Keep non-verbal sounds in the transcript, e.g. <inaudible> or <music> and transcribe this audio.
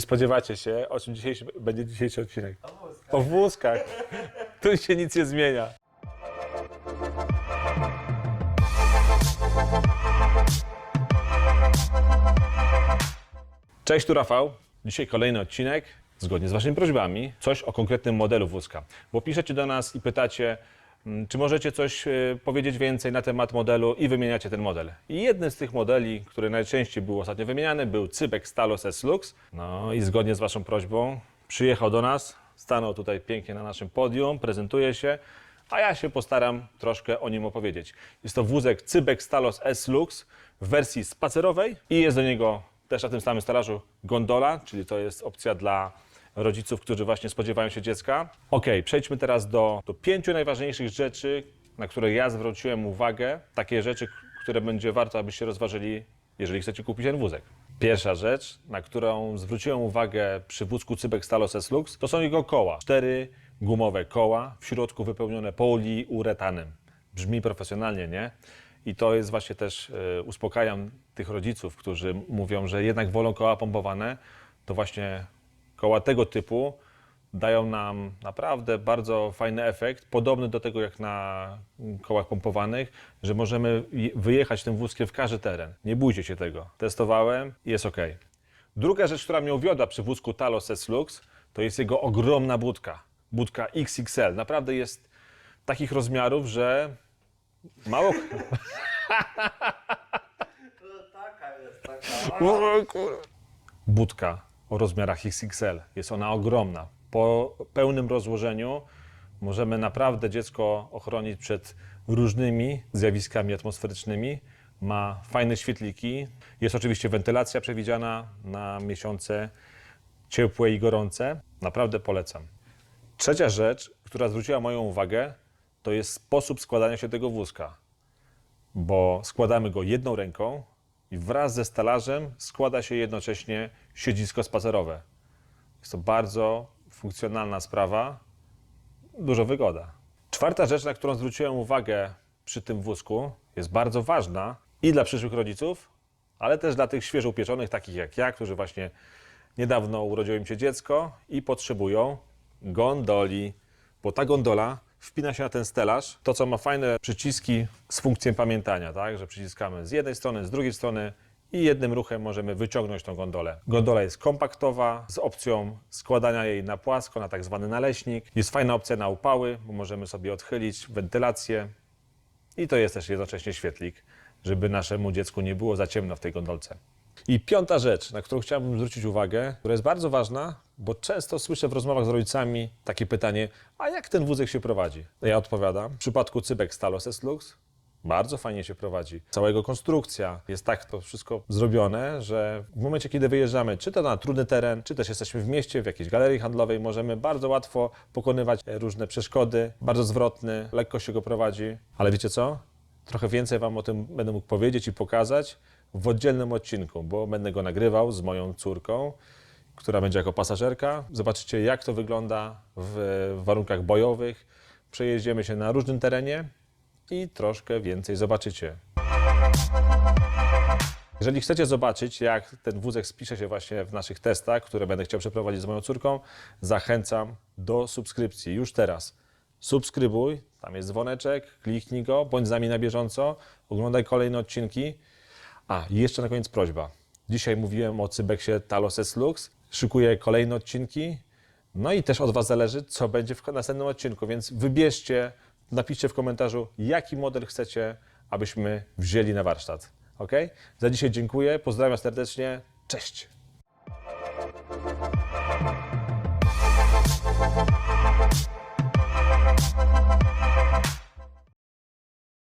Spodziewacie się, o czym dzisiejszy, będzie dzisiejszy odcinek. O wózkach. Tu się nic nie zmienia. Cześć, tu Rafał. Dzisiaj kolejny odcinek, zgodnie z Waszymi prośbami, coś o konkretnym modelu wózka. Bo piszecie do nas i pytacie, czy możecie coś e, powiedzieć więcej na temat modelu i wymieniacie ten model. I jednym z tych modeli, który najczęściej był ostatnio wymieniany, był Cybek Stalos S-Lux. No i zgodnie z Waszą prośbą przyjechał do nas, stanął tutaj pięknie na naszym podium, prezentuje się, a ja się postaram troszkę o nim opowiedzieć. Jest to wózek Cybek Stalos S-Lux w wersji spacerowej i jest do niego też na tym samym stelażu gondola, czyli to jest opcja dla rodziców, którzy właśnie spodziewają się dziecka. Ok, przejdźmy teraz do, do pięciu najważniejszych rzeczy, na które ja zwróciłem uwagę. Takie rzeczy, które będzie warto, abyście rozważyli, jeżeli chcecie kupić ten wózek. Pierwsza rzecz, na którą zwróciłem uwagę przy wózku Cybek Stalos S-Lux, to są jego koła. Cztery gumowe koła, w środku wypełnione poliuretanem. Brzmi profesjonalnie, nie? I to jest właśnie też, e, uspokajam tych rodziców, którzy mówią, że jednak wolą koła pompowane, to właśnie koła tego typu dają nam naprawdę bardzo fajny efekt, podobny do tego jak na kołach pompowanych, że możemy je- wyjechać tym wózkiem w każdy teren. Nie bójcie się tego. Testowałem i jest ok. Druga rzecz, która mnie uwiodła przy wózku Talos S-Lux, to jest jego ogromna budka. Budka XXL. Naprawdę jest takich rozmiarów, że mało... <laughs> <laughs> Taka jest, taka. budka o rozmiarach XXL. Jest ona ogromna. Po pełnym rozłożeniu możemy naprawdę dziecko ochronić przed różnymi zjawiskami atmosferycznymi. Ma fajne świetliki. Jest oczywiście wentylacja przewidziana na miesiące ciepłe i gorące. Naprawdę polecam. Trzecia rzecz, która zwróciła moją uwagę, to jest sposób składania się tego wózka bo składamy go jedną ręką i wraz ze stelażem składa się jednocześnie siedzisko spacerowe. Jest to bardzo funkcjonalna sprawa, dużo wygoda. Czwarta rzecz, na którą zwróciłem uwagę przy tym wózku, jest bardzo ważna i dla przyszłych rodziców, ale też dla tych świeżo upieczonych, takich jak ja, którzy właśnie niedawno urodziło im się dziecko i potrzebują gondoli, bo ta gondola wpina się na ten stelaż. To, co ma fajne przyciski z funkcją pamiętania, tak? że przyciskamy z jednej strony, z drugiej strony i jednym ruchem możemy wyciągnąć tą gondolę. Gondola jest kompaktowa, z opcją składania jej na płasko, na tak zwany naleśnik. Jest fajna opcja na upały, bo możemy sobie odchylić wentylację i to jest też jednocześnie świetlik, żeby naszemu dziecku nie było za ciemno w tej gondolce. I piąta rzecz, na którą chciałbym zwrócić uwagę, która jest bardzo ważna, bo często słyszę w rozmowach z rodzicami takie pytanie, a jak ten wózek się prowadzi? Ja odpowiadam, w przypadku Cybek Stalos S-Lux bardzo fajnie się prowadzi. Cała jego konstrukcja jest tak to wszystko zrobione, że w momencie, kiedy wyjeżdżamy, czy to na trudny teren, czy też jesteśmy w mieście, w jakiejś galerii handlowej, możemy bardzo łatwo pokonywać e, różne przeszkody, bardzo zwrotny, lekko się go prowadzi. Ale wiecie co? Trochę więcej Wam o tym będę mógł powiedzieć i pokazać w oddzielnym odcinku, bo będę go nagrywał z moją córką, która będzie jako pasażerka. Zobaczycie, jak to wygląda w warunkach bojowych. Przejeździemy się na różnym terenie i troszkę więcej zobaczycie. Jeżeli chcecie zobaczyć, jak ten wózek spisze się właśnie w naszych testach, które będę chciał przeprowadzić z moją córką, zachęcam do subskrypcji już teraz. Subskrybuj, tam jest dzwoneczek, kliknij go, bądź z nami na bieżąco, oglądaj kolejne odcinki. A, i jeszcze na koniec prośba. Dzisiaj mówiłem o Cybeksie Talos S Lux, szykuję kolejne odcinki, no i też od Was zależy, co będzie w następnym odcinku, więc wybierzcie, napiszcie w komentarzu, jaki model chcecie, abyśmy wzięli na warsztat. Ok? Za dzisiaj dziękuję, pozdrawiam serdecznie, cześć!